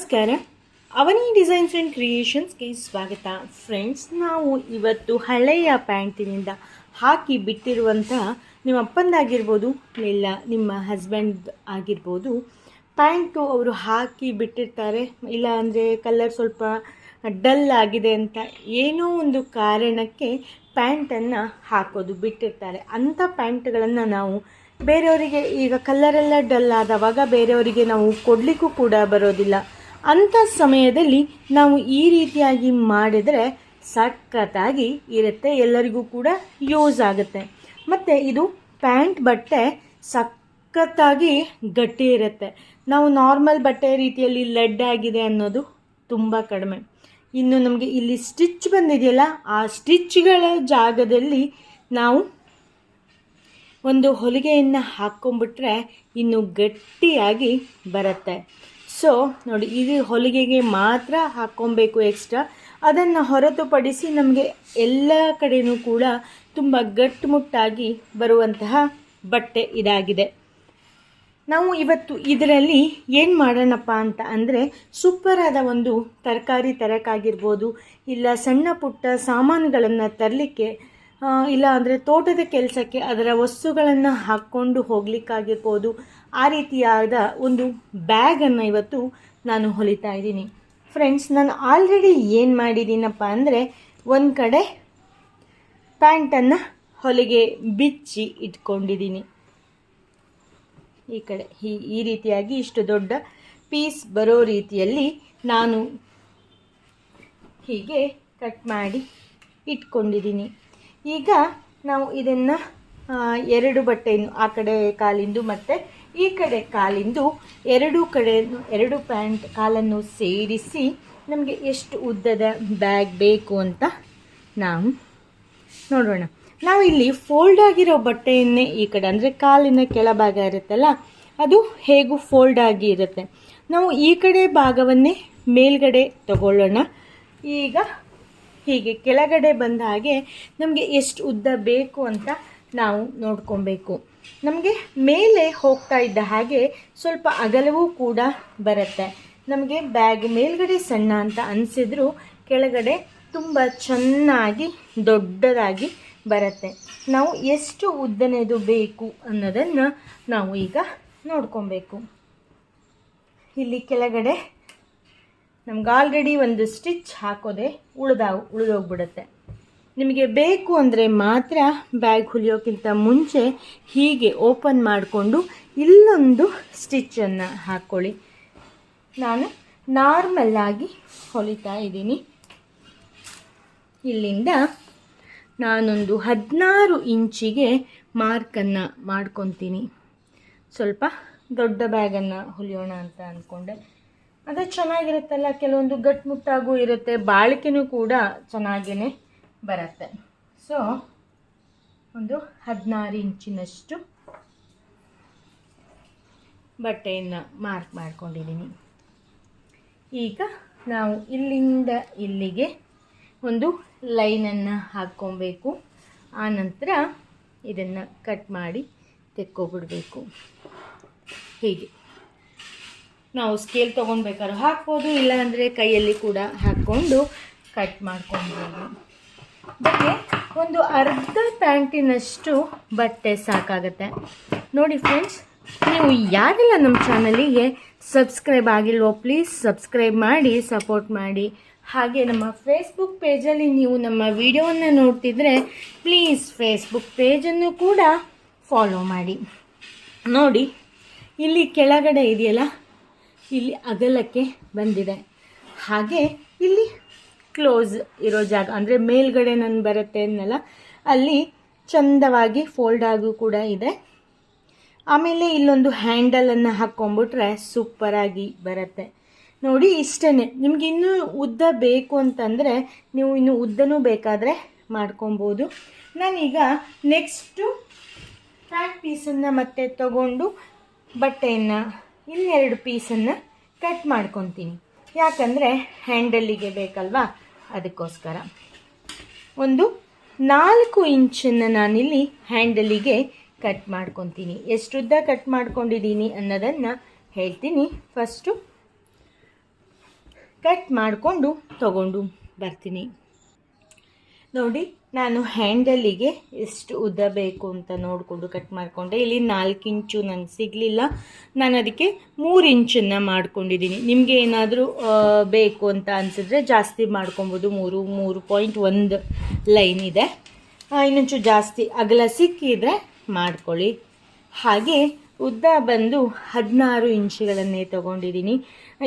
ನಮಸ್ಕಾರ. ಅವನಿ designs and ಕ್ರಿಯೇಷನ್ಸ್ಗೆ ಸ್ವಾಗತ. Friends ನಾವು ಇವತ್ತು ಹಳೆಯ ಪ್ಯಾಂಟಿನಿಂದ ಹಾಕಿ ಬಿಟ್ಟಿರುವಂಥ ನಿಮ್ಮ ಅಪ್ಪಂದಾಗಿರ್ಬೋದು ಇಲ್ಲ ನಿಮ್ಮ ಹಸ್ಬೆಂಡ್ ಆಗಿರ್ಬೋದು, ಪ್ಯಾಂಟು ಅವರು ಹಾಕಿ ಬಿಟ್ಟಿರ್ತಾರೆ. ಇಲ್ಲ ಅಂದರೆ ಕಲರ್ ಸ್ವಲ್ಪ ಡಲ್ ಆಗಿದೆ ಅಂತ ಏನೋ ಒಂದು ಕಾರಣಕ್ಕೆ ಪ್ಯಾಂಟನ್ನು ಹಾಕೋದು ಬಿಟ್ಟಿರ್ತಾರೆ. ಅಂಥ ಪ್ಯಾಂಟ್ಗಳನ್ನು ನಾವು ಬೇರೆಯವರಿಗೆ ಈಗ ಕಲ್ಲರೆಲ್ಲ ಡಲ್ ಆದವಾಗ ಬೇರೆಯವರಿಗೆ ನಾವು ಕೊಡಲಿಕ್ಕೂ ಕೂಡ ಬರೋದಿಲ್ಲ. ಅಂಥ ಸಮಯದಲ್ಲಿ ನಾವು ಈ ರೀತಿಯಾಗಿ ಮಾಡಿದರೆ ಸಖತ್ತಾಗಿ ಇರುತ್ತೆ, ಎಲ್ಲರಿಗೂ ಕೂಡ ಯೂಸ್ ಆಗುತ್ತೆ. ಮತ್ತು ಇದು ಪ್ಯಾಂಟ್ ಬಟ್ಟೆ ಸಖತ್ತಾಗಿ ಗಟ್ಟಿ ಇರುತ್ತೆ. ನಾವು ನಾರ್ಮಲ್ ಬಟ್ಟೆ ರೀತಿಯಲ್ಲಿ ಲೆಡ್ ಆಗಿದೆ ಅನ್ನೋದು ತುಂಬ ಕಡಿಮೆ. ಇನ್ನು ನಮಗೆ ಇಲ್ಲಿ ಸ್ಟಿಚ್ ಬಂದಿದೆಯಲ್ಲ, ಆ ಸ್ಟಿಚ್ಗಳ ಜಾಗದಲ್ಲಿ ನಾವು ಒಂದು ಹೊಲಿಗೆಯನ್ನು ಹಾಕ್ಕೊಂಬಿಟ್ರೆ ಇನ್ನು ಗಟ್ಟಿಯಾಗಿ ಬರುತ್ತೆ. ಸೊ, ನೋಡಿ, ಇದು ಹೊಲಿಗೆಗೆ ಮಾತ್ರ ಹಾಕ್ಕೊಬೇಕು ಎಕ್ಸ್ಟ್ರಾ ಅದನ್ನು ಹೊರತುಪಡಿಸಿ ನಮಗೆ ಎಲ್ಲ ಕಡೆಯೂ ಕೂಡ ತುಂಬ ಗಟ್ಟುಮುಟ್ಟಾಗಿ ಬರುವಂತಹ ಬಟ್ಟೆ ಇದಾಗಿದೆ. ನಾವು ಇವತ್ತು ಇದರಲ್ಲಿ ಏನು ಮಾಡೋಣಪ್ಪ ಅಂತ ಅಂದರೆ ಸೂಪರಾದ ಒಂದು ತರಕಾರಿ ತರಕ್ಕಾಗಿರ್ಬೋದು ಇಲ್ಲ ಸಣ್ಣ ಪುಟ್ಟ ಸಾಮಾನುಗಳನ್ನು ತರಲಿಕ್ಕೆ ಇಲ್ಲ ಅಂದರೆ ತೋಟದ ಕೆಲಸಕ್ಕೆ ಅದರ ವಸ್ತುಗಳನ್ನು ಹಾಕ್ಕೊಂಡು ಹೋಗ್ಲಿಕ್ಕಾಗಿರ್ಬೋದು ಆ ರೀತಿಯಾದ ಒಂದು ಬ್ಯಾಗನ್ನು ಇವತ್ತು ನಾನು ಹೊಲಿತಾ ಇದ್ದೀನಿ. ಫ್ರೆಂಡ್ಸ್ ನಾನು ಆಲ್ರೆಡಿ ಏನು ಮಾಡಿದ್ದೀನಪ್ಪ ಅಂದರೆ ಒಂದು ಕಡೆ ಪ್ಯಾಂಟನ್ನು ಹೊಲಿಗೆ ಬಿಚ್ಚಿ ಇಟ್ಕೊಂಡಿದ್ದೀನಿ. ಈ ಕಡೆ ಈ ಈ ರೀತಿಯಾಗಿ ಇಷ್ಟು ದೊಡ್ಡ ಪೀಸ್ ಬರೋ ರೀತಿಯಲ್ಲಿ ನಾನು ಹೀಗೆ ಕಟ್ ಮಾಡಿ ಇಟ್ಕೊಂಡಿದ್ದೀನಿ. ಈಗ ನಾವು ಇದನ್ನು ಎರಡು ಬಟ್ಟೆಯನ್ನು ಆ ಕಡೆ ಕಾಲಿಂದು ಮತ್ತು ಈ ಕಡೆ ಕಾಲಿಂದು ಎರಡೂ ಕಡೆ ಎರಡು ಪ್ಯಾಂಟ್ ಕಾಲನ್ನು ಸೇರಿಸಿ ನಮಗೆ ಎಷ್ಟು ಉದ್ದದ ಬ್ಯಾಗ್ ಬೇಕು ಅಂತ ನಾವು ನೋಡೋಣ. ನಾವು ಇಲ್ಲಿ ಫೋಲ್ಡ್ ಆಗಿರೋ ಬಟ್ಟೆಯನ್ನೇ ಈ ಕಡೆ ಅಂದರೆ ಕಾಲಿನ ಕೆಳಭಾಗ ಇರುತ್ತಲ್ಲ, ಅದು ಹೇಗೂ ಫೋಲ್ಡ್ ಆಗಿ ಇರುತ್ತೆ. ನಾವು ಈ ಕಡೆ ಭಾಗವನ್ನೇ ಮೇಲ್ಗಡೆ ತಗೊಳ್ಳೋಣ. ಈಗ ಹೀಗೆ ಕೆಳಗಡೆ ಬಂದ ಹಾಗೆ ನಮಗೆ ಎಷ್ಟು ಉದ್ದ ಬೇಕು ಅಂತ ನಾವು ನೋಡ್ಕೊಬೇಕು. ನಮಗೆ ಮೇಲೆ ಹೋಗ್ತಾ ಇದ್ದ ಹಾಗೆ ಸ್ವಲ್ಪ ಅಗಲವೂ ಕೂಡ ಬರುತ್ತೆ. ನಮಗೆ ಬ್ಯಾಗ್ ಮೇಲ್ಗಡೆ ಸಣ್ಣ ಅಂತ ಅನಿಸಿದ್ರು ಕೆಳಗಡೆ ತುಂಬ ಚೆನ್ನಾಗಿ ದೊಡ್ಡದಾಗಿ ಬರುತ್ತೆ. ನಾವು ಎಷ್ಟು ಉದ್ದನೆಯದು ಬೇಕು ಅನ್ನೋದನ್ನು ನಾವು ಈಗ ನೋಡ್ಕೊಬೇಕು. ಇಲ್ಲಿ ಕೆಳಗಡೆ ನಮ್ಗೆ ಆಲ್ರೆಡಿ ಒಂದು ಸ್ಟಿಚ್ ಹಾಕೋದೆ ಉಳಿದ, ಉಳಿದೋಗ್ಬಿಡುತ್ತೆ. ನಿಮಗೆ ಬೇಕು ಅಂದರೆ ಮಾತ್ರ ಬ್ಯಾಗ್ ಹೊಲಿಯೋಕ್ಕಿಂತ ಮುಂಚೆ ಹೀಗೆ ಓಪನ್ ಮಾಡಿಕೊಂಡು ಇಲ್ಲೊಂದು ಸ್ಟಿಚ್ಚನ್ನು ಹಾಕ್ಕೊಳ್ಳಿ ನಾನು ನಾರ್ಮಲ್ಲಾಗಿ ಹೊಲಿತಾ ಇದ್ದೀನಿ. ಇಲ್ಲಿಂದ ನಾನೊಂದು ಹದಿನಾರು ಇಂಚಿಗೆ ಮಾರ್ಕನ್ನು ಮಾಡ್ಕೊತೀನಿ. ಸ್ವಲ್ಪ ದೊಡ್ಡ ಬ್ಯಾಗನ್ನು ಹೊಲಿಯೋಣ ಅಂತ ಅಂದ್ಕೊಂಡೆ ಅದೇ ಚೆನ್ನಾಗಿರುತ್ತಲ್ಲ, ಕೆಲವೊಂದು ಗಟ್ಟಿಮುಟ್ಟಾಗೂ ಇರುತ್ತೆ, ಬಾಳಿಕೆನೂ ಕೂಡ ಚೆನ್ನಾಗೇ ಬರುತ್ತೆ. ಸೊ ಒಂದು ಹದಿನಾರು ಇಂಚಿನಷ್ಟು ಬಟ್ಟೆಯನ್ನು ಮಾರ್ಕ್ ಮಾಡ್ಕೊಂಡಿದ್ದೀನಿ ಈಗ ನಾವು ಇಲ್ಲಿಂದ ಇಲ್ಲಿಗೆ ಒಂದು ಲೈನನ್ನು ಹಾಕ್ಕೊಬೇಕು. ಆನಂತರ ಇದನ್ನು ಕಟ್ ಮಾಡಿ ತೆಕ್ಕೊಬಿಡಬೇಕು. ಹೀಗೆ. ನಾವು ಸ್ಕೇಲ್ ತೊಗೊಳ್ಬೇಕಾದ್ರೂ ಹಾಕ್ಬೋದು, ಇಲ್ಲಾಂದರೆ ಕೈಯಲ್ಲಿ ಕೂಡ ಹಾಕ್ಕೊಂಡು ಕಟ್ ಮಾಡ್ಕೊಬೋದು ಬಟ್ಟೆ ಒಂದು ಅರ್ಧ ಪ್ಯಾಂಟಿನಷ್ಟು ಬಟ್ಟೆ ಸಾಕಾಗುತ್ತೆ. ನೋಡಿ ಫ್ರೆಂಡ್ಸ್ ನೀವು ಯಾರೆಲ್ಲ ನಮ್ಮ ಚಾನಲಿಗೆ ಸಬ್ಸ್ಕ್ರೈಬ್ ಆಗಿಲ್ವೋ ಪ್ಲೀಸ್ ಸಬ್ಸ್ಕ್ರೈಬ್ ಮಾಡಿ ಸಪೋರ್ಟ್ ಮಾಡಿ. ಹಾಗೆ ನಮ್ಮ ಫೇಸ್ಬುಕ್ ಪೇಜಲ್ಲಿ ನೀವು ನಮ್ಮ ವಿಡಿಯೋವನ್ನು ನೋಡ್ತಿದ್ರೆ ಪ್ಲೀಸ್ ಫೇಸ್ಬುಕ್ ಪೇಜನ್ನು ಕೂಡ ಫಾಲೋ ಮಾಡಿ. ನೋಡಿ, ಇಲ್ಲಿ ಕೆಳಗಡೆ ಇದೆಯಲ್ಲ, ಇಲ್ಲಿ ಅಗಲಕ್ಕೆ ಬಂದಿದೆ. ಹಾಗೆ ಇಲ್ಲಿ ಕ್ಲೋಸ್ ಇರೋ ಜಾಗ, ಅಂದರೆ ಮೇಲ್ಗಡೆ ನಾನು ಬರುತ್ತೆ ಅನ್ನಲ್ಲ, ಅಲ್ಲಿ ಚಂದವಾಗಿ ಫೋಲ್ಡ್ ಆಗು ಕೂಡ ಇದೆ. ಆಮೇಲೆ ಇಲ್ಲೊಂದು ಹ್ಯಾಂಡಲನ್ನು ಹಾಕ್ಕೊಂಬಿಟ್ರೆ ಸೂಪರಾಗಿ ಬರುತ್ತೆ. ನೋಡಿ ಇಷ್ಟೇ ನಿಮ್ಗೆ ಇನ್ನೂ ಉದ್ದ ಬೇಕು ಅಂತಂದರೆ ನೀವು ಇನ್ನು ಉದ್ದನೂ ಬೇಕಾದರೆ ಮಾಡ್ಕೊಬೋದು. ನಾನೀಗ ನೆಕ್ಸ್ಟು ಫ್ಯಾಟ್ ಪೀಸನ್ನು ಮತ್ತೆ ತಗೊಂಡು ಬಟ್ಟೆಯನ್ನು ಇನ್ನೆರಡು ಪೀಸನ್ನು ಕಟ್ ಮಾಡ್ಕೊತೀನಿ. ಯಾಕಂದರೆ ಹ್ಯಾಂಡಲ್ಲಿಗೆ ಬೇಕಲ್ವಾ? ಅದಕ್ಕೋಸ್ಕರ. ಒಂದು ನಾಲ್ಕು ಇಂಚನ್ನು ನಾನಿಲ್ಲಿ ಹ್ಯಾಂಡಲಿಗೆ ಕಟ್ ಮಾಡ್ಕೊತೀನಿ. ಎಷ್ಟುದ್ದ ಕಟ್ ಮಾಡ್ಕೊಂಡಿದ್ದೀನಿ ಅನ್ನೋದನ್ನು ಹೇಳ್ತೀನಿ. ಫಸ್ಟು ಕಟ್ ಮಾಡಿಕೊಂಡು ತಗೊಂಡು ಬರ್ತೀನಿ. ನೋಡಿ ನಾನು ಹ್ಯಾಂಡಲಿಗೆ ಎಷ್ಟು ಉದ್ದ ಬೇಕು ಅಂತ ನೋಡಿಕೊಂಡು ಕಟ್ ಮಾಡಿಕೊಂಡೆ. ಇಲ್ಲಿ ನಾಲ್ಕು ಇಂಚು ನನಗೆ ಸಿಗಲಿಲ್ಲ. ನಾನು ಅದಕ್ಕೆ ಮೂರು ಇಂಚನ್ನು ಮಾಡ್ಕೊಂಡಿದ್ದೀನಿ. ನಿಮಗೆ ಏನಾದರೂ ಬೇಕು ಅಂತ ಅನಿಸಿದ್ರೆ ಜಾಸ್ತಿ ಮಾಡ್ಕೊಬೋದು. ಮೂರು ಮೂರು ಪಾಯಿಂಟ್ ಒಂದು ಲೈನ್ ಇದೆ. ಇನ್ನೊಂಚೂರು ಇನ್ನೊಂಚು ಜಾಸ್ತಿ ಅಗಲ ಸಿಕ್ಕಿದ್ರೆ ಮಾಡ್ಕೊಳ್ಳಿ. ಹಾಗೆ ಉದ್ದ ಬಂದು ಹದಿನಾರು ಇಂಚುಗಳನ್ನೇ ತೊಗೊಂಡಿದ್ದೀನಿ.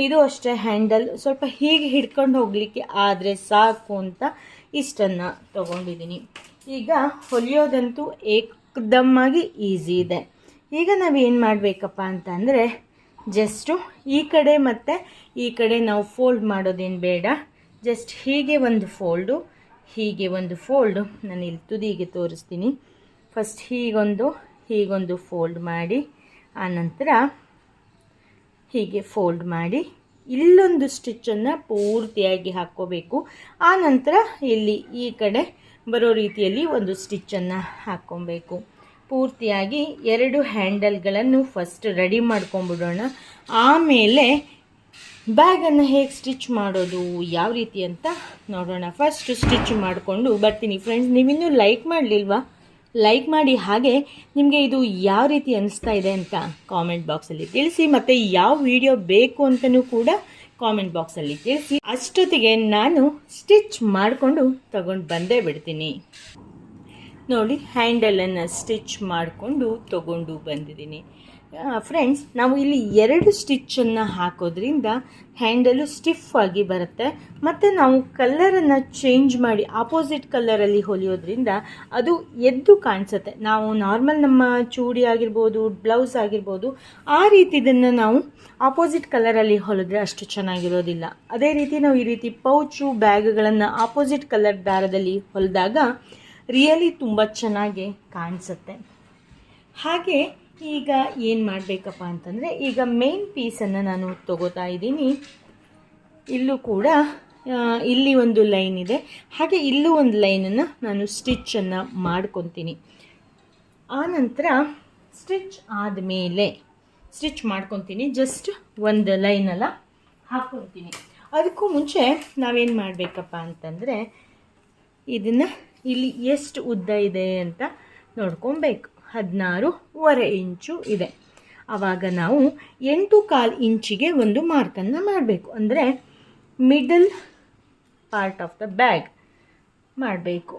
ಇದು ಅಷ್ಟೇ ಹ್ಯಾಂಡಲ್. ಸ್ವಲ್ಪ ಹೀಗೆ ಹಿಡ್ಕೊಂಡು ಹೋಗಲಿಕ್ಕೆ ಆದರೆ ಸಾಕು ಅಂತ ಇಷ್ಟನ್ನು ತೊಗೊಂಡಿದ್ದೀನಿ. ಈಗ ಹೊಲಿಯೋದಂತೂ ಏಕದಮ್ಮಾಗಿ ಈಸಿ ಇದೆ. ಈಗ ನಾವು ಏನು ಮಾಡಬೇಕಪ್ಪ ಅಂತ ಅಂದರೆ ಜಸ್ಟು ಈ ಕಡೆ ಮತ್ತು ಈ ಕಡೆ ನಾವು ಫೋಲ್ಡ್ ಮಾಡೋದೇನು ಬೇಡ. ಜಸ್ಟ್ ಹೀಗೆ ಒಂದು ಫೋಲ್ಡು ಹೀಗೆ ಒಂದು ಫೋಲ್ಡು ನಾನು ಇಲ್ಲಿ ತುದಿಗೆ ತೋರಿಸ್ತೀನಿ. ಫಸ್ಟ್ ಹೀಗೊಂದು ಹೀಗೊಂದು ಫೋಲ್ಡ್ ಮಾಡಿ, ಆನಂತರ ಹೀಗೆ ಫೋಲ್ಡ್ ಮಾಡಿ ಇಲ್ಲೊಂದು ಸ್ಟಿಚ್ಚನ್ನು ಪೂರ್ತಿಯಾಗಿ ಹಾಕ್ಕೋಬೇಕು. ಆ ನಂತರ ಇಲ್ಲಿ ಈ ಕಡೆ ಬರೋ ರೀತಿಯಲ್ಲಿ ಒಂದು ಸ್ಟಿಚ್ಚನ್ನು ಹಾಕ್ಕೊಬೇಕು. ಪೂರ್ತಿಯಾಗಿ ಎರಡು ಹ್ಯಾಂಡಲ್ಗಳನ್ನು ಫಸ್ಟ್ ರೆಡಿ ಮಾಡ್ಕೊಂಬಿಡೋಣ ಆಮೇಲೆ ಬ್ಯಾಗನ್ನು ಹೇಗೆ ಸ್ಟಿಚ್ ಮಾಡೋದು, ಯಾವ ರೀತಿ ಅಂತ ನೋಡೋಣ. ಫಸ್ಟ್ ಸ್ಟಿಚ್ ಮಾಡಿಕೊಂಡು ಬರ್ತೀನಿ ಫ್ರೆಂಡ್ಸ್ ನೀವಿನ್ನೂ ಲೈಕ್ ಮಾಡಲಿಲ್ವಾ? ಲೈಕ್ ಮಾಡಿ ಹಾಗೆ ನಿಮಗೆ ಇದು ಯಾವ ರೀತಿ ಅನಿಸ್ತಾ ಇದೆ ಅಂತ ಕಾಮೆಂಟ್ ಬಾಕ್ಸಲ್ಲಿ ತಿಳಿಸಿ, ಮತ್ತು ಯಾವ ವಿಡಿಯೋ ಬೇಕು ಅಂತಲೂ ಕೂಡ ಕಾಮೆಂಟ್ ಬಾಕ್ಸಲ್ಲಿ ತಿಳಿಸಿ. ಅಷ್ಟೊತ್ತಿಗೆ ನಾನು ಸ್ಟಿಚ್ ಮಾಡಿಕೊಂಡು ತಗೊಂಡು ಬಂದೇ ಬಿಡ್ತೀನಿ. ನೋಡಿ ಹ್ಯಾಂಡಲನ್ನು ಸ್ಟಿಚ್ ಮಾಡಿಕೊಂಡು ತಗೊಂಡು ಬಂದಿದ್ದೀನಿ. ಫ್ರೆಂಡ್ಸ್ ನಾವು ಇಲ್ಲಿ ಎರಡು ಸ್ಟಿಚ್ಚನ್ನು ಹಾಕೋದ್ರಿಂದ ಹ್ಯಾಂಡಲು ಸ್ಟಿಫ್ ಆಗಿ ಬರುತ್ತೆ. ಮತ್ತು ನಾವು ಕಲ್ಲರನ್ನು ಚೇಂಜ್ ಮಾಡಿ ಆಪೋಸಿಟ್ ಕಲ್ಲರಲ್ಲಿ ಹೊಲಿಯೋದ್ರಿಂದ ಅದು ಎದ್ದು ಕಾಣಿಸುತ್ತೆ. ನಾವು ನಾರ್ಮಲ್ ನಮ್ಮ ಚೂಡಿ ಆಗಿರ್ಬೋದು ಬ್ಲೌಸ್ ಆಗಿರ್ಬೋದು, ಆ ರೀತಿದನ್ನು ನಾವು ಆಪೋಸಿಟ್ ಕಲರಲ್ಲಿ ಹೊಲಿದ್ರೆ ಅಷ್ಟು ಚೆನ್ನಾಗಿರೋದಿಲ್ಲ. ಅದೇ ರೀತಿ ನಾವು ಈ ರೀತಿ ಪೌಚು ಬ್ಯಾಗ್ಗಳನ್ನು ಆಪೋಸಿಟ್ ಕಲರ್ ದಾರದಲ್ಲಿ ಹೊಲಿದಾಗ ರಿಯಲಿ ತುಂಬ ಚೆನ್ನಾಗಿ ಕಾಣಿಸುತ್ತೆ. ಹಾಗೆ ಈಗ ಏನು ಮಾಡಬೇಕಪ್ಪ ಅಂತಂದರೆ, ಈಗ ಮೇನ್ ಪೀಸನ್ನು ನಾನು ತಗೋತಾ ಇದ್ದೀನಿ. ಇಲ್ಲೂ ಕೂಡ ಇಲ್ಲಿ ಒಂದು ಲೈನ್ ಇದೆ. ಹಾಗೆ ಇಲ್ಲೂ ಒಂದು ಲೈನನ್ನು ನಾನು ಸ್ಟಿಚ್ಚನ್ನು ಮಾಡ್ಕೊತೀನಿ. ಆನಂತರ ಸ್ಟಿಚ್ ಆದಮೇಲೆ ಸ್ಟಿಚ್ ಮಾಡ್ಕೊತೀನಿ. ಜಸ್ಟ್ ಒಂದು ಲೈನೆಲ್ಲ ಹಾಕ್ಕೊತೀನಿ ಅದಕ್ಕೂ ಮುಂಚೆ ನಾವೇನು ಮಾಡಬೇಕಪ್ಪ ಅಂತಂದರೆ, ಇದನ್ನು ಇಲ್ಲಿ ಎಷ್ಟು ಉದ್ದ ಇದೆ ಅಂತ ನೋಡ್ಕೊಬೇಕು. ಹದಿನಾರೂವರೆ ಇಂಚು ಇದೆ. ಆವಾಗ ನಾವು ಎಂಟು ಕಾಲು ಇಂಚಿಗೆ ಒಂದು ಮಾರ್ಕನ್ನು ಮಾಡಬೇಕು. ಅಂದರೆ middle part of the bag ಮಾಡಬೇಕು.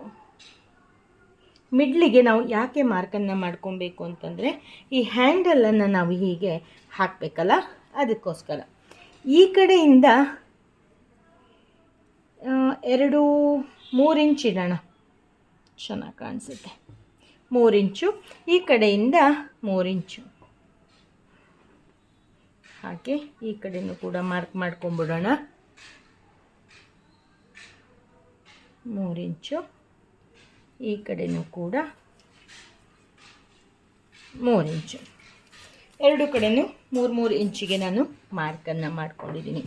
ಮಿಡ್ಲಿಗೆ ನಾವು ಯಾಕೆ ಮಾರ್ಕನ್ನು ಮಾಡ್ಕೊಬೇಕು ಅಂತಂದರೆ ಈ ಹ್ಯಾಂಡಲನ್ನು ನಾವು ಹೀಗೆ ಹಾಕಬೇಕಲ್ಲ? ಅದಕ್ಕೋಸ್ಕರ. ಈ ಕಡೆಯಿಂದ ಎರಡು ಮೂರು ಇಂಚ್ ಇಡೋಣ ಚೆನ್ನಾಗಿ ಕಾಣಿಸುತ್ತೆ. ಮೂರು ಇಂಚು ಈ ಕಡೆಯಿಂದ ಮೂರು ಇಂಚು ಹಾಗೆ ಈ ಕಡೆಯೂ ಕೂಡ ಮಾರ್ಕ್ ಮಾಡ್ಕೊಂಬಿಡೋಣ ಇಂಚು ಈ ಕಡೆಯೂ ಕೂಡ ಮೂರು ಇಂಚು ಎರಡು ಕಡೆಯೂ ಮೂರು ಮೂರು ಇಂಚಿಗೆ ನಾನು ಮಾರ್ಕನ್ನು ಮಾಡ್ಕೊಂಡಿದ್ದೀನಿ.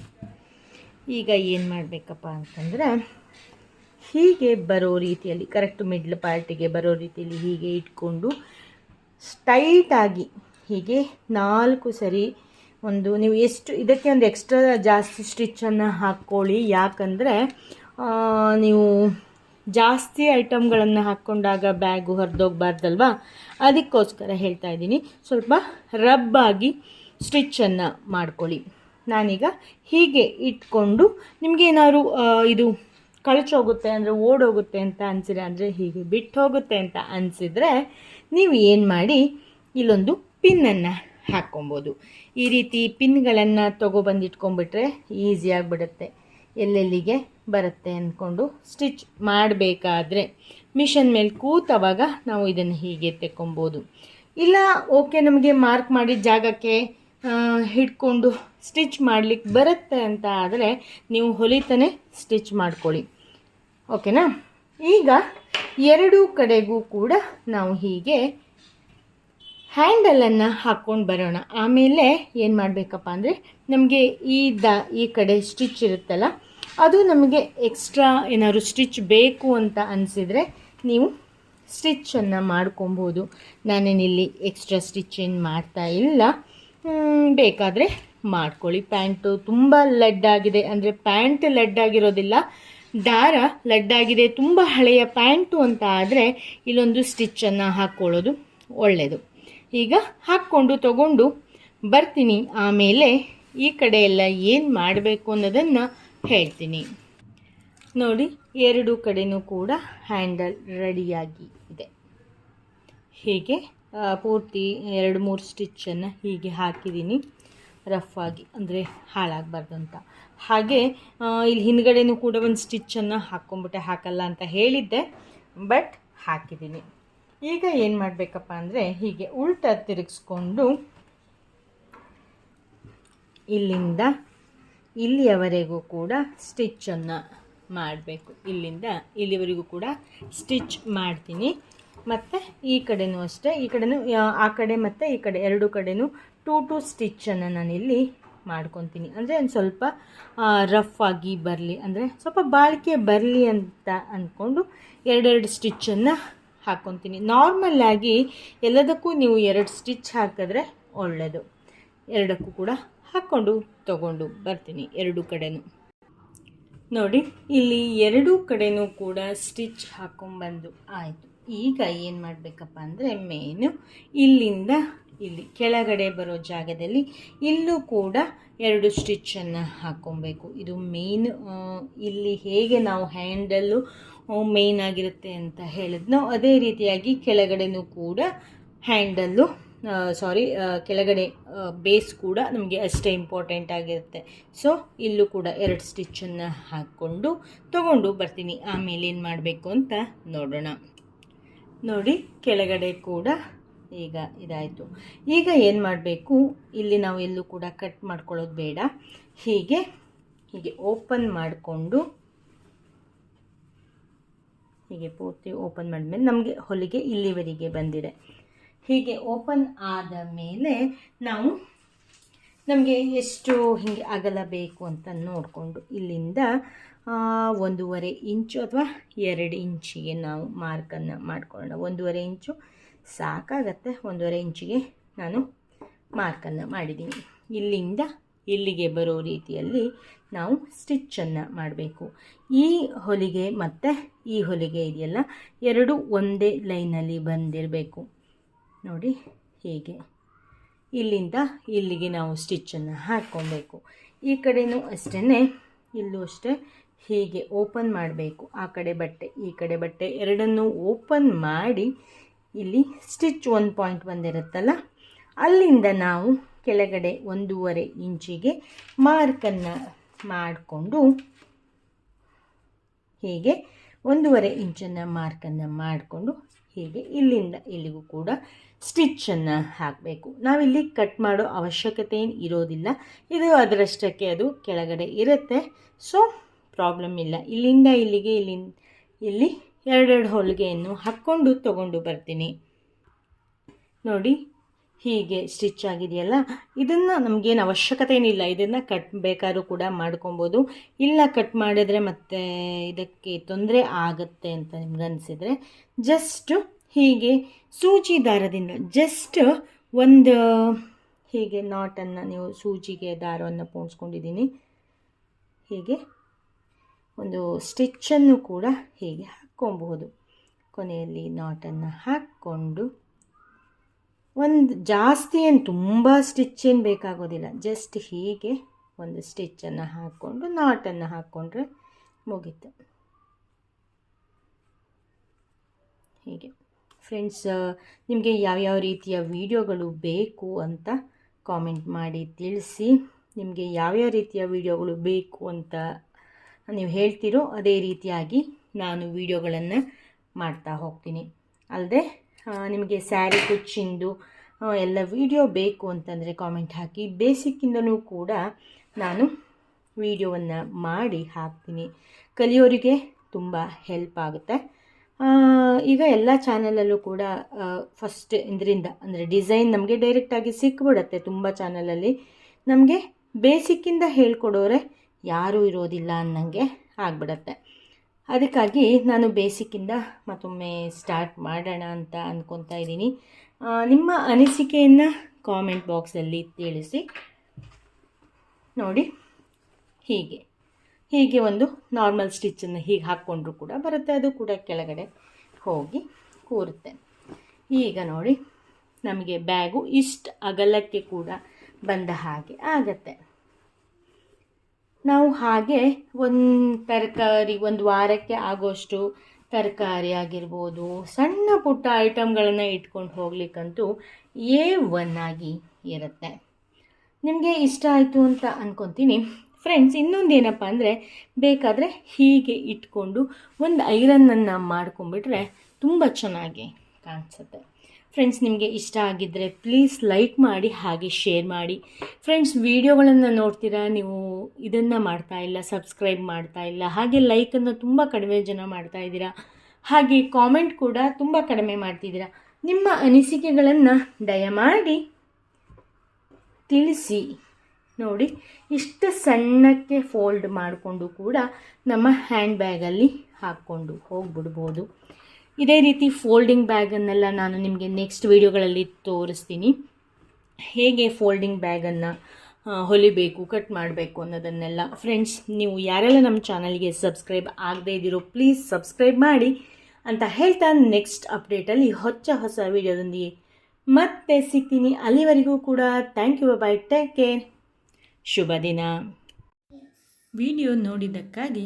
ಈಗ ಏನು ಮಾಡಬೇಕಪ್ಪ ಅಂತಂದರೆ ಹೀಗೆ ಬರೋ ರೀತಿಯಲ್ಲಿ ಕರೆಕ್ಟ್ ಮಿಡ್ಲ್ ಪಾರ್ಟಿಗೆ ಬರೋ ರೀತಿಯಲ್ಲಿ ಹೀಗೆ ಇಟ್ಕೊಂಡು ಸ್ಟೈಟಾಗಿ ಹೀಗೆ ನಾಲ್ಕು ಸರಿ ಒಂದು, ನೀವು ಎಷ್ಟು, ಇದಕ್ಕೆ ಒಂದು ಎಕ್ಸ್ಟ್ರಾ ಜಾಸ್ತಿ ಸ್ಟಿಚ್ಚನ್ನು ಹಾಕ್ಕೊಳ್ಳಿ. ಯಾಕಂದರೆ ನೀವು ಜಾಸ್ತಿ ಐಟಮ್ಗಳನ್ನು ಹಾಕ್ಕೊಂಡಾಗ ಬ್ಯಾಗು ಹರಿದೋಗ್ಬಾರ್ದಲ್ವಾ? ಅದಕ್ಕೋಸ್ಕರ ಹೇಳ್ತಾ ಇದ್ದೀನಿ, ಸ್ವಲ್ಪ ರಬ್ಬಾಗಿ ಸ್ಟಿಚ್ಚನ್ನು ಮಾಡ್ಕೊಳ್ಳಿ. ನಾನೀಗ ಹೀಗೆ ಇಟ್ಕೊಂಡು ನಿಮಗೇನಾದ್ರು ಇದು ಕಳಚೋಗುತ್ತೆ ಅಂದರೆ ಓಡೋಗುತ್ತೆ ಅಂತ ಅನಿಸಿದ್ರೆ ಅಂದರೆ ಹೀಗೆ ಬಿಟ್ಟು ಹೋಗುತ್ತೆ ಅಂತ ಅನಿಸಿದರೆ ನೀವು ಏನು ಮಾಡಿ ಇಲ್ಲೊಂದು ಪಿನ್ನನ್ನು ಹಾಕ್ಕೊಬೋದು. ಈ ರೀತಿ ಪಿನ್ಗಳನ್ನು ತೊಗೊಬಂದು ಇಟ್ಕೊಂಡ್ಬಿಟ್ರೆ ಈಸಿ ಆಗಿಬಿಡುತ್ತೆ. ಎಲ್ಲೆಲ್ಲಿಗೆ ಬರುತ್ತೆ ಅಂದ್ಕೊಂಡು ಸ್ಟಿಚ್ ಮಾಡಬೇಕಾದ್ರೆ ಮಿಷನ್ ಮೇಲೆ ಕೂತವಾಗ ನಾವು ಇದನ್ನು ಹೀಗೆ ತೆಕ್ಕೊಬೋದು. ಇಲ್ಲ ಓಕೆ ನಮಗೆ ಮಾರ್ಕ್ ಮಾಡಿದ ಜಾಗಕ್ಕೆ ಹಿಡ್ಕೊಂಡು ಸ್ಟಿಚ್ ಮಾಡಲಿಕ್ಕೆ ಬರುತ್ತೆ ಅಂತ ಆದರೆ ನೀವು ಹೊಲಿತಾನೆ ಸ್ಟಿಚ್ ಮಾಡ್ಕೊಳ್ಳಿ. ಓಕೆನಾ? ಈಗ ಎರಡೂ ಕಡೆಗೂ ಕೂಡ ನಾವು ಹೀಗೆ ಹ್ಯಾಂಡಲನ್ನು ಹಾಕ್ಕೊಂಡು ಬರೋಣ. ಆಮೇಲೆ ಏನು ಮಾಡಬೇಕಪ್ಪ ಅಂದರೆ ನಮಗೆ ಈ ದ, ಈ ಕಡೆ ಸ್ಟಿಚ್ ಇರುತ್ತಲ್ಲ, ಅದು ನಮಗೆ ಎಕ್ಸ್ಟ್ರಾ ಏನಾದ್ರು ಸ್ಟಿಚ್ ಬೇಕು ಅಂತ ಅನಿಸಿದರೆ ನೀವು ಸ್ಟಿಚ್ಚನ್ನು ಮಾಡ್ಕೊಬೋದು. ನಾನೇನಿಲ್ಲಿ ಎಕ್ಸ್ಟ್ರಾ ಸ್ಟಿಚ್ ಏನು ಮಾಡ್ತಾ ಇಲ್ಲ. ಬೇಕಾದರೆ ಮಾಡ್ಕೊಳ್ಳಿ. ಪ್ಯಾಂಟು ತುಂಬ ಲಡ್ಡಾಗಿದೆ. ಅಂದರೆ ಪ್ಯಾಂಟ್ ಲೆಡ್ ಆಗಿರೋದಿಲ್ಲ ದಾರ ಲಡ್ಡಾಗಿದೆ, ತುಂಬ ಹಳೆಯ ಪ್ಯಾಂಟು ಅಂತ ಆದರೆ ಇಲ್ಲೊಂದು ಸ್ಟಿಚ್ಚನ್ನು ಹಾಕ್ಕೊಳ್ಳೋದು ಒಳ್ಳೆಯದು ಈಗ ಹಾಕ್ಕೊಂಡು ತಗೊಂಡು ಬರ್ತೀನಿ. ಆಮೇಲೆ ಈ ಕಡೆ ಎಲ್ಲ ಏನು ಮಾಡಬೇಕು ಅನ್ನೋದನ್ನು ಹೇಳ್ತೀನಿ. ನೋಡಿ, ಎರಡು ಕಡೆಯೂ ಕೂಡ ಹ್ಯಾಂಡಲ್ ರೆಡಿಯಾಗಿ ಇದೆ. ಹೀಗೆ ಪೂರ್ತಿ ಎರಡು ಮೂರು ಸ್ಟಿಚ್ಚನ್ನು ಹೀಗೆ ಹಾಕಿದ್ದೀನಿ. ರಫ್ ಆಗಿ, ಅಂದರೆ ಹಾಳಾಗಬಾರ್ದು ಅಂತ. ಹಾಗೆ ಇಲ್ಲಿ ಹಿಂದ್ಗಡೆನೂ ಕೂಡ ಒಂದು ಸ್ಟಿಚ್ಚನ್ನು ಹಾಕ್ಕೊಂಬಿಟ್ಟೆ ಹಾಕಲ್ಲ ಅಂತ ಹೇಳಿದ್ದೆ ಬಟ್ ಹಾಕಿದ್ದೀನಿ. ಈಗ ಏನು ಮಾಡಬೇಕಪ್ಪ ಅಂದರೆ, ಹೀಗೆ ಉಲ್ಟ ತಿರುಗಿಸ್ಕೊಂಡು ಇಲ್ಲಿಂದ ಇಲ್ಲಿಯವರೆಗೂ ಕೂಡ ಸ್ಟಿಚ್ಚನ್ನು ಮಾಡಬೇಕು. ಇಲ್ಲಿಂದ ಇಲ್ಲಿವರೆಗೂ ಕೂಡ ಸ್ಟಿಚ್ ಮಾಡ್ತೀನಿ. ಮತ್ತು ಈ ಕಡೆನೂ ಅಷ್ಟೇ, ಈ ಕಡೆನೂ, ಆ ಕಡೆ ಮತ್ತು ಈ ಕಡೆ, ಎರಡು ಕಡೆನೂ ಟೂ ಟು ಸ್ಟಿಚ್ಚನ್ನು ನಾನಿಲ್ಲಿ ಮಾಡ್ಕೊತೀನಿ. ಅಂದರೆ ಒಂದು ಸ್ವಲ್ಪ ರಫ್ ಆಗಿ ಬರಲಿ. ಅಂದರೆ ಸ್ವಲ್ಪ ಬಾಳಿಕೆ ಬರಲಿ ಅಂತ ಅಂದ್ಕೊಂಡು ಎರಡೆರಡು ಸ್ಟಿಚ್ಚನ್ನು ಹಾಕ್ಕೊತೀನಿ ನಾರ್ಮಲ್ಲಾಗಿ ಎಲ್ಲದಕ್ಕೂ ನೀವು ಎರಡು ಸ್ಟಿಚ್ ಹಾಕಿದ್ರೆ ಒಳ್ಳೆಯದು ಎರಡಕ್ಕೂ ಕೂಡ ಹಾಕ್ಕೊಂಡು ತಗೊಂಡು ಬರ್ತೀನಿ ಎರಡು ಕಡೆನೂ. ನೋಡಿ, ಇಲ್ಲಿ ಎರಡೂ ಕಡೆನೂ ಕೂಡ ಸ್ಟಿಚ್ ಹಾಕೊಂಡ್ಬಂದು ಆಯಿತು. ಈಗ ಏನು ಮಾಡಬೇಕಪ್ಪ ಅಂದರೆ ಮೇನು ಇಲ್ಲಿಂದ ಇಲ್ಲಿ ಕೆಳಗಡೆ ಬರೋ ಜಾಗದಲ್ಲಿ ಇಲ್ಲೂ ಕೂಡ ಎರಡು ಸ್ಟಿಚ್ಚನ್ನು ಹಾಕ್ಕೊಬೇಕು ಇದು ಮೇನ್ ಇಲ್ಲಿ ಹೇಗೆ ನಾವು ಹ್ಯಾಂಡಲ್ಲು ಮೇಯ್ನ್ ಆಗಿರುತ್ತೆ ಅಂತ ಹೇಳಿದ್ನೋ ಅದೇ ರೀತಿಯಾಗಿ ಕೆಳಗಡೆನೂ ಕೂಡ ಹ್ಯಾಂಡಲ್ಲು ಸಾರಿ ಕೆಳಗಡೆ ಬೇಸ್ ಕೂಡ ನಮಗೆ ಅಷ್ಟೇ ಇಂಪಾರ್ಟೆಂಟ್ ಆಗಿರುತ್ತೆ. ಸೊ ಇಲ್ಲೂ ಕೂಡ ಎರಡು ಸ್ಟಿಚ್ಚನ್ನು ಹಾಕ್ಕೊಂಡು ತಗೊಂಡು ಬರ್ತೀನಿ. ಆಮೇಲೆ ಏನು ಮಾಡಬೇಕು ಅಂತ ನೋಡೋಣ. ನೋಡಿ, ಕೆಳಗಡೆ ಕೂಡ ಈಗ ಇದಾಯಿತು. ಈಗ ಏನು ಮಾಡಬೇಕು? ಇಲ್ಲಿ ನಾವು ಎಲ್ಲೂ ಕೂಡ ಕಟ್ ಮಾಡ್ಕೊಳ್ಳೋದು ಬೇಡ. ಹೀಗೆ ಹೀಗೆ ಓಪನ್ ಮಾಡಿಕೊಂಡು, ಹೀಗೆ ಪೂರ್ತಿ ಓಪನ್ ಮಾಡಿದ್ಮೇಲೆ ನಮಗೆ ಹೊಲಿಗೆ ಇಲ್ಲಿವರೆಗೆ ಬಂದಿದೆ. ಹೀಗೆ ಓಪನ್ ಆದ ಮೇಲೆ ನಾವು ನಮಗೆ ಎಷ್ಟು ಹೀಗೆ ಅಗಲ ಬೇಕು ಅಂತ ನೋಡಿಕೊಂಡು ಇಲ್ಲಿಂದ ಒಂದೂವರೆ ಇಂಚು ಅಥವಾ ಎರಡು ಇಂಚಿಗೆ ನಾವು ಮಾರ್ಕನ್ನು ಮಾಡ್ಕೊಳ್ಳೋಣ. ಒಂದೂವರೆ ಇಂಚು ಸಾಕಾಗತ್ತೆ, ಒಂದೂವರೆ ಇಂಚಿಗೆ ನಾನು ಮಾರ್ಕನ್ನು ಮಾಡಿದ್ದೀನಿ. ಇಲ್ಲಿಂದ ಇಲ್ಲಿಗೆ ಬರೋ ರೀತಿಯಲ್ಲಿ ನಾವು ಸ್ಟಿಚ್ಚನ್ನು ಮಾಡಬೇಕು. ಈ ಹೊಲಿಗೆ ಮತ್ತು ಈ ಹೊಲಿಗೆ ಇದೆಯಲ್ಲ, ಎರಡು ಒಂದೇ ಲೈನಲ್ಲಿ ಬಂದಿರಬೇಕು. ನೋಡಿ ಹೀಗೆ. ಇಲ್ಲಿಂದ ಇಲ್ಲಿಗೆ ನಾವು ಸ್ಟಿಚ್ಚನ್ನು ಹಾಕ್ಕೊಬೇಕು. ಈ ಕಡೆಯೂ ಅಷ್ಟೇ ಇಲ್ಲೂ ಅಷ್ಟೇ ಹೀಗೆ ಓಪನ್ ಮಾಡಬೇಕು. ಆ ಕಡೆ ಬಟ್ಟೆ, ಈ ಕಡೆ ಬಟ್ಟೆ ಎರಡನ್ನೂ ಓಪನ್ ಮಾಡಿ ಇಲ್ಲಿ ಸ್ಟಿಚ್ ಒನ್ ಪಾಯಿಂಟ್ ಬಂದಿರುತ್ತಲ್ಲ? ಅಲ್ಲಿಂದ ನಾವು ಕೆಳಗಡೆ ಒಂದೂವರೆ ಇಂಚಿಗೆ ಮಾರ್ಕನ್ನು ಮಾಡಿಕೊಂಡು ಹೀಗೆ ಒಂದೂವರೆ ಇಂಚನ್ನು ಮಾರ್ಕನ್ನು ಮಾಡಿಕೊಂಡು ಹೀಗೆ ಇಲ್ಲಿಂದ ಇಲ್ಲಿಗೂ ಕೂಡ ಸ್ಟಿಚ್ಚನ್ನು ಹಾಕಬೇಕು. ನಾವಿಲ್ಲಿ ಕಟ್ ಮಾಡೋ ಅವಶ್ಯಕತೆ ಏನು ಇರೋದಿಲ್ಲ. ಇದು ಅದರಷ್ಟಕ್ಕೆ ಅದು ಕೆಳಗಡೆ ಇರುತ್ತೆ. ಸೊ ಪ್ರಾಬ್ಲಮ್ ಇಲ್ಲ. ಇಲ್ಲಿಂದ ಇಲ್ಲಿಗೆ ಇಲ್ಲಿ ಇಲ್ಲಿ ಎರಡೆರಡು ಹೊಲಿಗೆಯನ್ನು ಹಾಕ್ಕೊಂಡು ತಗೊಂಡು ಬರ್ತೀನಿ. ನೋಡಿ, ಹೀಗೆ ಸ್ಟಿಚ್ ಆಗಿದೆಯಲ್ಲ? ಇದನ್ನು ನಮಗೇನು ಅವಶ್ಯಕತೆ ಏನಿಲ್ಲ. ಇದನ್ನು ಕಟ್ ಬೇಕಾದ್ರೂ ಕೂಡ ಮಾಡ್ಕೊಬೋದು. ಇಲ್ಲ ಕಟ್ ಮಾಡಿದ್ರೆ ಮತ್ತೆ ಇದಕ್ಕೆ ತೊಂದರೆ ಆಗುತ್ತೆ ಅಂತ ನಿಮ್ಗೆ ಅನಿಸಿದರೆ ಜಸ್ಟ್ ಹೀಗೆ ಸೂಜಿ ದಾರದಿಂದ ಜಸ್ಟ್ ಒಂದು ಹೀಗೆ ನಾಟನ್ನು ನೀವು ಸೂಜಿಗೆ ದಾರವನ್ನು ಪೋಣಿಸ್ಕೊಂಡಿದ್ದೀನಿ. ಹೀಗೆ ಒಂದು ಸ್ಟಿಚ್ಚನ್ನು ಕೂಡ ಹೀಗೆ ಹಾಕ್ಕೊಬಹುದು ಕೊನೆಯಲ್ಲಿ ನಾಟನ್ನು ಹಾಕ್ಕೊಂಡು ಒಂದು ಜಾಸ್ತಿ ಏನು ತುಂಬ ಸ್ಟಿಚ್ ಏನು ಬೇಕಾಗೋದಿಲ್ಲ. ಜಸ್ಟ್ ಹೀಗೆ ಒಂದು ಸ್ಟಿಚ್ಚನ್ನು ಹಾಕ್ಕೊಂಡು ನಾಟನ್ನು ಹಾಕ್ಕೊಂಡ್ರೆ ಮುಗೀತು. ಹೀಗೆ. ಫ್ರೆಂಡ್ಸ್ ನಿಮಗೆ ಯಾವ್ಯಾವ ರೀತಿಯ ವಿಡಿಯೋಗಳು ಬೇಕು ಅಂತ ಕಾಮೆಂಟ್ ಮಾಡಿ ತಿಳಿಸಿ. ನಿಮಗೆ ಯಾವ್ಯಾವ ರೀತಿಯ ವಿಡಿಯೋಗಳು ಬೇಕು ಅಂತ ನೀವು ಹೇಳ್ತೀರೋ ಅದೇ ರೀತಿಯಾಗಿ ನಾನು ವಿಡಿಯೋಗಳನ್ನು ಮಾಡ್ತಾ ಹೋಗ್ತೀನಿ. ಅಲ್ಲದೆ ನಿಮಗೆ ಸ್ಯಾರಿ, ಕುಚ್ಚಿಂದು ಎಲ್ಲ ವಿಡಿಯೋ ಬೇಕು ಅಂತಂದರೆ ಕಾಮೆಂಟ್ ಹಾಕಿ. ಬೇಸಿಕ್ಕಿಂದನೂ ಕೂಡ ನಾನು ವಿಡಿಯೋವನ್ನು ಮಾಡಿ ಹಾಕ್ತೀನಿ. ಕಲಿಯೋರಿಗೆ ತುಂಬ ಹೆಲ್ಪ್ ಆಗುತ್ತೆ. ಈಗ ಎಲ್ಲ ಚಾನಲಲ್ಲೂ ಕೂಡ ಫಸ್ಟ್ ಇದರಿಂದ, ಅಂದರೆ ಡಿಸೈನ್ ನಮಗೆ ಡೈರೆಕ್ಟಾಗಿ ಸಿಕ್ಬಿಡತ್ತೆ ತುಂಬ ಚಾನಲಲ್ಲಿ ನಮಗೆ ಬೇಸಿಕ್ಕಿಂದ ಹೇಳ್ಕೊಡೋರೆ ಯಾರೂ ಇರೋದಿಲ್ಲ ಅನ್ನಂಗೆ ಆಗಿಬಿಡತ್ತೆ. ಅದಕ್ಕಾಗಿ ನಾನು ಬೇಸಿಕ್ಕಿಂದ ಮತ್ತೊಮ್ಮೆ ಸ್ಟಾರ್ಟ್ ಮಾಡೋಣ ಅಂತ ಅಂದ್ಕೊತಾ ಇದ್ದೀನಿ. ನಿಮ್ಮ ಅನಿಸಿಕೆಯನ್ನು ಕಾಮೆಂಟ್ ಬಾಕ್ಸಲ್ಲಿ ತಿಳಿಸಿ. ನೋಡಿ, ಹೀಗೆ. ಹೀಗೆ ಒಂದು ನಾರ್ಮಲ್ ಸ್ಟಿಚ್ಚನ್ನು ಹೀಗೆ ಹಾಕ್ಕೊಂಡ್ರು ಕೂಡ ಬರುತ್ತೆ. ಅದು ಕೂಡ ಕೆಳಗಡೆ ಹೋಗಿ ಕೂರುತ್ತೆ. ಈಗ ನೋಡಿ, ನಮಗೆ ಬ್ಯಾಗು ಇಷ್ಟು ಅಗಲಕ್ಕೆ ಕೂಡ ಬಂದ ಹಾಗೆ ಆಗತ್ತೆ. ನಾವು ಹಾಗೆ ಒಂದು ತರಕಾರಿ, ಒಂದು ವಾರಕ್ಕೆ ಆಗೋಷ್ಟು ತರಕಾರಿ ಆಗಿರ್ಬೋದು, ಸಣ್ಣ ಪುಟ್ಟ ಐಟಮ್ಗಳನ್ನು ಇಟ್ಕೊಂಡು ಹೋಗ್ಲಿಕ್ಕಂತೂ ಎ ಒನ್ ಆಗಿ ಇರುತ್ತೆ. ನಿಮಗೆ ಇಷ್ಟ ಆಯಿತು ಅಂತ ಅಂದ್ಕೊತೀನಿ ಫ್ರೆಂಡ್ಸ್ ಇನ್ನೊಂದು ಏನಪ್ಪ ಅಂದರೆ ಬೇಕಾದರೆ ಹೀಗೆ ಇಟ್ಕೊಂಡು ಒಂದು ಐರನ್ನನ್ನು ಮಾಡ್ಕೊಂಬಿಟ್ರೆ ತುಂಬ ಚೆನ್ನಾಗಿ ಕಾಣಿಸುತ್ತೆ. ಫ್ರೆಂಡ್ಸ್ ನಿಮಗೆ ಇಷ್ಟ ಆಗಿದ್ದರೆ ಪ್ಲೀಸ್ ಲೈಕ್ ಮಾಡಿ, ಹಾಗೆ ಶೇರ್ ಮಾಡಿ. ಫ್ರೆಂಡ್ಸ್ ವಿಡಿಯೋಗಳನ್ನು ನೋಡ್ತೀರಾ? ನೀವು ಇದನ್ನು ಮಾಡ್ತಾ ಇಲ್ಲ ಸಬ್ಸ್ಕ್ರೈಬ್ ಮಾಡ್ತಾ ಇಲ್ಲ, ಹಾಗೆ ಲೈಕನ್ನು ತುಂಬ ಕಡಿಮೆ ಜನ ಮಾಡ್ತಾ ಇದ್ದೀರಾ? ಹಾಗೆ ಕಾಮೆಂಟ್ ಕೂಡ ತುಂಬ ಕಡಿಮೆ ಮಾಡ್ತಿದ್ದೀರಾ? ನಿಮ್ಮ ಅನಿಸಿಕೆಗಳನ್ನು ದಯಮಾಡಿ ತಿಳಿಸಿ. ನೋಡಿ, ಇಷ್ಟು ಸಣ್ಣಕ್ಕೆ ಫೋಲ್ಡ್ ಮಾಡಿಕೊಂಡು ಕೂಡ ನಮ್ಮ ಹ್ಯಾಂಡ್ ಬ್ಯಾಗಲ್ಲಿ ಹಾಕ್ಕೊಂಡು ಹೋಗ್ಬಿಡ್ಬೋದು. ಇದೇ ರೀತಿ ಫೋಲ್ಡಿಂಗ್ ಬ್ಯಾಗನ್ನೆಲ್ಲ ನಾನು ನಿಮಗೆ ನೆಕ್ಸ್ಟ್ ವೀಡಿಯೋಗಳಲ್ಲಿ ತೋರಿಸ್ತೀನಿ. ಹೇಗೆ ಫೋಲ್ಡಿಂಗ್ ಬ್ಯಾಗನ್ನು ಹೊಲಿಬೇಕು ಕಟ್ ಮಾಡಬೇಕು ಅನ್ನೋದನ್ನೆಲ್ಲ. ಫ್ರೆಂಡ್ಸ್ ನೀವು ಯಾರೆಲ್ಲ ನಮ್ಮ ಚಾನಲ್ಗೆ ಸಬ್ಸ್ಕ್ರೈಬ್ ಆಗದೇ ಇದ್ದೀರೋ ಪ್ಲೀಸ್ ಸಬ್ಸ್ಕ್ರೈಬ್ ಮಾಡಿ ಅಂತ ಹೇಳ್ತಾ ನೆಕ್ಸ್ಟ್ ಅಪ್ಡೇಟಲ್ಲಿ ಹೊಚ್ಚ ಹೊಸ ವೀಡಿಯೋದೊಂದಿಗೆ ಮತ್ತೆ ಸಿಗ್ತೀನಿ. ಅಲ್ಲಿವರೆಗೂ ಕೂಡ thank you bye take care ಶುಭ ದಿನ. ವಿಡಿಯೋ ನೋಡಿದ್ದಕ್ಕಾಗಿ